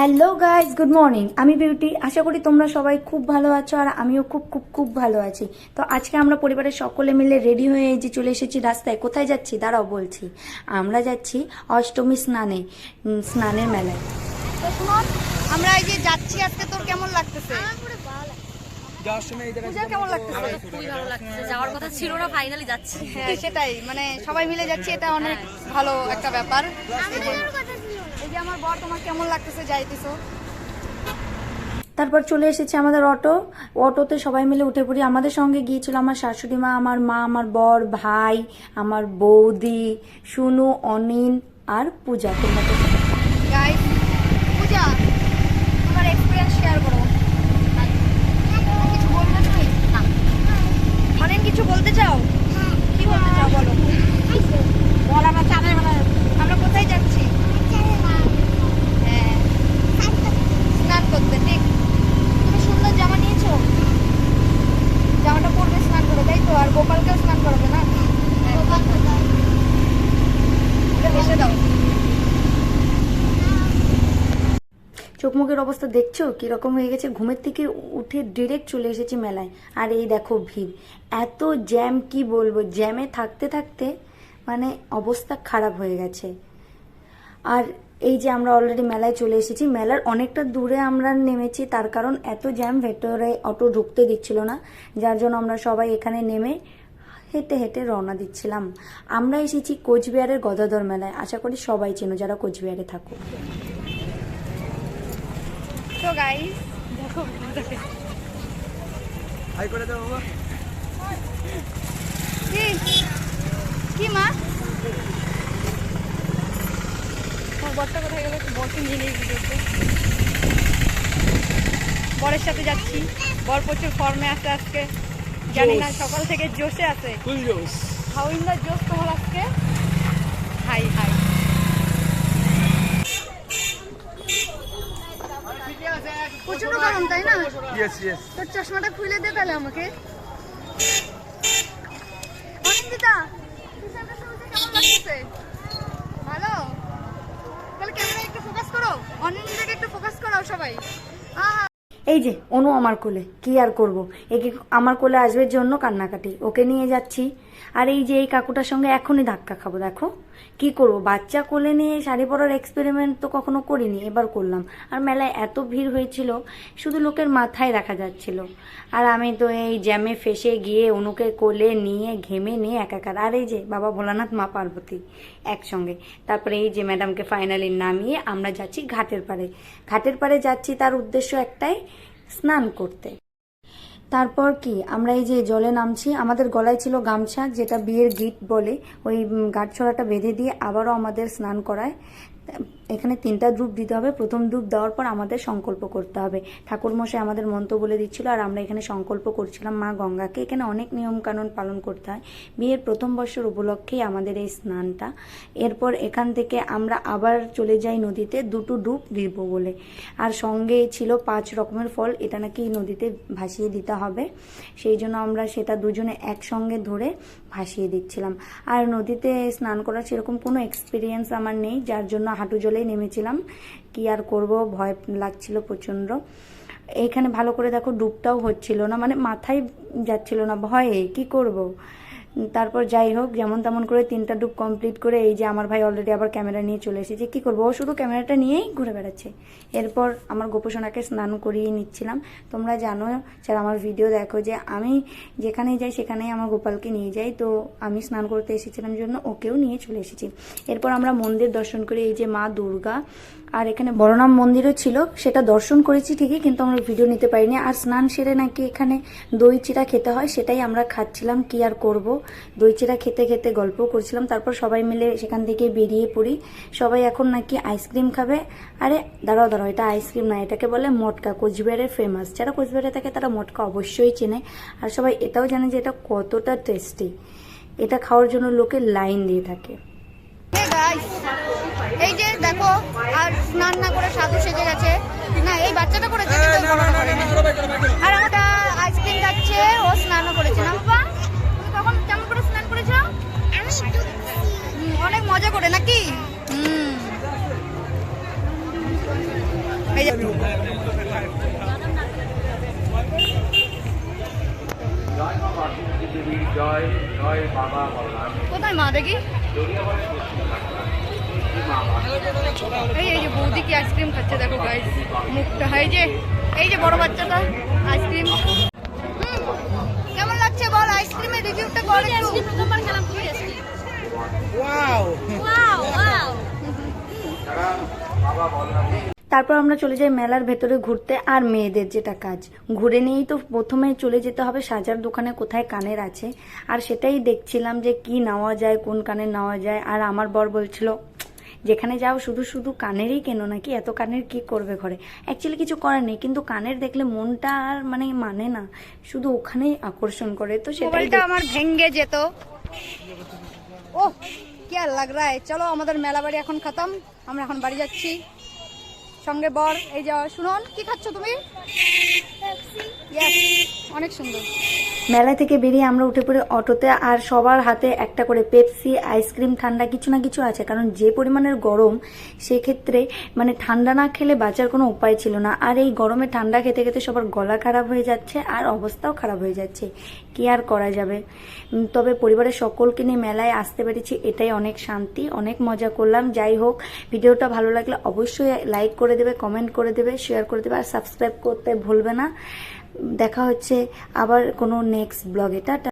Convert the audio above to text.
Hello guys good morning আমি beauty. আশা করি তোমরা সবাই খুব ভালো আছো আর আমিও খুব খুব খুব ভালো আছি। তো আজকে আমরা পরিবারের সকলে মিলে রেডি হয়ে যে চলে এসেছি রাস্তায়। কোথায় যাচ্ছি? দাঁড়াও বলছি। আমরা যাচ্ছি অষ্টমী স্নানে স্নানের মেলায়। তো আমরা এই যে যাচ্ছি আজকে তোর কেমন লাগতেছে? কেমন লাগতেছে? ভালো লাগছে। যাওয়ার কথা ছিল না ফাইনালি যাচ্ছি। হ্যাঁ সেটাই। মানে সবাই মিলে যাচ্ছি এটা অনেক ভালো একটা ব্যাপার। এই যে আমার বর তোমার কেমন লাগতেছে? যাইতেছো। তারপর চলে এসেছে আমাদের অটো। অটোতে সবাই মিলে উঠে পড়ি। আমাদের সঙ্গে গিয়েছিল আমার শাশুড়ি মা আমার মা আমার বর ভাই আমার বৌদি সুনু অনিন আর পূজা। তোমরা তো গাইস পূজা তোমার এক্সপিরিয়েন্স শেয়ার করো কিছু বলবে তুমি না অনেক কিছু বলতে চাও কি বলতে চাও বলো বল আমরা চাঁদের বেলায় আমরা কোথায় যাচ্ছি হ্যাঁ স্নান করতে ঠিক তুমি সুন্দর জামা নিয়েছো জামাটা পরবে স্নান করে তাই তো আর গোপালকেও স্নান করবে না হ্যাঁ। এটা বেসে দাও চোখ মুখের অবস্থা দেখছ? কীরকম হয়ে গেছে? ঘুমের থেকে উঠে ডিরেক্ট চলে এসেছি মেলায়। আর এই দেখো ভিড়। এত জ্যাম কি বলব? জ্যামে থাকতে থাকতে মানে অবস্থা খারাপ হয়ে গেছে। আর এই যে আমরা অলরেডি মেলায় চলে এসেছি, মেলার অনেকটা দূরে আমরা নেমেছি, তার কারণ এত জ্যাম ভেতরে অটো ঢুকতে দিচ্ছিল না। যার জন্য আমরা সবাই এখানে নেমে হেঁটে হেঁটে রওনা দিচ্ছিলাম। আমরা এসেছি কোচবিহারের গদাধর মেলায়। আশা করি সবাই চেনো, যারা কোচবিহারে থাকো। তো গাইস হাই করে দাও বাবা। কি? কি মা? বরটা কোথায় গেল? বরকে নিয়ে ভিডিওতে বরের সাথে যাচ্ছি। বর প্রচুর ফর্মে আছে আজকে। জানি না সকাল থেকে জোশে আছে। ফুল জোস হাউ ইন দ্য জোশ তোমার আজকে? হাই হাই প্রচণ্ড গরম তাই না? ইয়েস ইয়েস তোর চশমাটা খুলে দে তাহলে আমাকে। অনিন্দিতা টি-শার্টের কেমন লাগতেছে? ভালো? তাহলে ক্যামেরা একটু ফোকাস করো। অনিন্দিতাকে একটু ফোকাস করাও সবাই। আহা। এই যে অনু আমার কোলে কি আর করব? একে আমার কোলে আসবে জন্য কান্নাকাটি। ওকে নিয়ে যাচ্ছি। আর এই যে এই কাকুটার সঙ্গে এখনই ধাক্কা খাব, দেখো। কি করব? বাচ্চা কোলে নিয়ে শাড়ি পরার এক্সপেরিমেন্ট তো কখনো করিনি, এবার করলাম। আর মেলায় এত ভিড় হয়েছিল, শুধু লোকের মাথায় দেখা যাচ্ছিল। আর আমি তো এই জ্যামে ফেসে গিয়ে অনুকে কোলে নিয়ে, ঘেমে নিয়ে একাকার আর এই যে, বাবা ভোলানাথ মা পার্বতী একসঙ্গে। তারপরে এই যে ম্যাডামকে ফাইনালি নামিয়ে আমরা যাচ্ছি ঘাটের পাড়ে। ঘাটের পাড়ে যাচ্ছি, তার উদ্দেশ্য একটাই, স্নান করতে। তারপর কি? আমরা এই যে জলে নামছি, আমাদের গলায় ছিল গামছা, যেটা বিয়ের গিট বলে, ওই গাঠছড়াটা বেঁধে দিয়ে আবারও আমাদের স্নান করায়। এখানে তিনটা ডুব দিতে হবে। প্রথম ডুব দেওয়ার পর আমাদের সংকল্প করতে হবে। ঠাকুরমশাই আমাদের মন্ত্র বলে দিচ্ছিল, আর আমরা এখানে সংকল্প করছিলাম মা গঙ্গাকে। এখানে অনেক নিয়ম কানুন পালন করতে হয়। বিয়ের প্রথম বর্ষের উপলক্ষেই আমাদের এই স্নানটা। এরপর এখান থেকে আমরা আবার চলে যাই নদীতে, দুটো ডুব দিব বলে। আর সঙ্গে ছিল পাঁচ রকমের ফল, এটা নাকি নদীতে ভাসিয়ে দিতে হবে। সেই জন্য আমরা সেটা দুজনে একসঙ্গে ধরে ভাসিয়ে দিচ্ছিলাম। আর নদীতে স্নান করার সেরকম কোনো এক্সপিরিয়েন্স আমার নেই, যার জন্য হাঁটু জলেই নেমেছিলাম। কি আর করব? ভয় লাগছিল প্রচণ্ড। এখানে ভালো করে দেখো, ডুবটাও হচ্ছিল না মানে মাথায় যাচ্ছিল না, ভয়ে, কি করব? তারপর যাই হোক, যেমন তেমন করে তিনটা ডুব কমপ্লিট করে এই যে আমার ভাই অলরেডি আবার ক্যামেরা নিয়ে চলে এসেছে। কি করব? ও শুধু ক্যামেরাটা নিয়েই ঘুরে বেড়াচ্ছে। এরপর আমার গোপসোনাকে স্নান করিয়ে নিচ্ছিলাম। তোমরা জানো যারা আমার ভিডিও দেখো যে আমি যেখানে যাই, সেখানেই আমার গোপালকে নিয়ে যাই। তো আমি স্নান করতে এসেছিলাম জন্য ওকেও নিয়ে চলে এসেছি। এরপর আমরা মন্দির দর্শন করি, এই যে মা দুর্গা। আর এখানে বড়নাম মন্দিরও ছিল, সেটা দর্শন করেছি ঠিকই, কিন্তু আমরা ভিডিও নিতে পারিনি। আর স্নান সেরে নাকি এখানে দই চিরা খেতে হয়, সেটাই আমরা খাচ্ছিলাম। কি আর করব? দই চিরা খেতে খেতে গল্প করছিলাম, তারপর সবাই মিলে সেখান থেকে বেরিয়ে পড়ি। সবাই এখন নাকি আইসক্রিম খাবে। আরে, দাঁড়াও দাঁড়াও, এটা আইসক্রিম না, এটাকে বলে মটকা। কোচবিহারের ফেমাস যারা কোচবিহারে থাকে তারা মটকা অবশ্যই চেনে। আর সবাই এটাও জানে যে এটা কতটা টেস্টি এটা খাওয়ার জন্য লোকে লাইন দিয়ে থাকে। এই যে দেখো, আর স্নান না করে সাধু সেজে গেছে। কোথায় মা দেখি? এই এই যে বৌদি কি আইসক্রিম খাচ্ছে দেখো গাইস মুখটা। এই যে এই যে বড় বাচ্চাটা আইসক্রিম কেমন লাগছে বল আইসক্রিমের রিভিউটা কর একটু। প্রথমবার খেলাম খুবই টেস্টি ওয়াও ওয়াও ওয়াও তারপর আমরা চলে যাই মেলার ভেতরে ঘুরতে আর মেয়েদের যেটা কাজ। ঘুরে নিয়েই তো প্রথমে চলে যেতে হবে সাজার দোকানে কোথায় কানের আছে। আর সেটাই দেখছিলাম যে কি নেওয়া যায় কোন কানে নেওয়া যায়। আর আমার বর বলছিল যেখানে যাও শুধু শুধু কানেরই কেন নাকি? এত কানের কি করবে ঘরে? অ্যাকচুয়ালি কিছু করার নেই কিন্তু কানের দেখলে মনটা আর মানে মানে না। শুধু ওখানেই আকর্ষণ করে তো সেটা আমার ভেঙ্গে যেত। ও কি আর লাগ চলো আমাদের মেলা বাড়ি এখন খতম। আমরা এখন বাড়ি যাচ্ছি। সঙ্গে বর এই যাও শুনুন কি খাচ্ছ তুমি? অনেক সুন্দর। মেলা থেকে বেরিয়ে আমরা উঠে পড়ে অটোতে আর সবার হাতে একটা করে পেপসি আইসক্রিম ঠান্ডা কিছু না কিছু আছে। কারণ যে পরিমাণের গরম সেক্ষেত্রে মানে ঠান্ডা না খেলে বাঁচার কোনো উপায় ছিল না। আর এই গরমে ঠান্ডা খেতে খেতে সবার গলা খারাপ হয়ে যাচ্ছে আর অবস্থাও খারাপ হয়ে যাচ্ছে। কি আর করা যাবে? তবে পরিবারের সকলকে নিয়ে মেলায় আসতে পেরেছি। এটাই অনেক শান্তি অনেক মজা করলাম। যাই হোক ভিডিওটা ভালো লাগলে অবশ্যই লাইক করে দেবে কমেন্ট করে দেবে শেয়ার করে দেবে, আর সাবস্ক্রাইব করতে ভুলবে না। দেখা হচ্ছে আবার কোনো নেক্সট ব্লগে টাটা।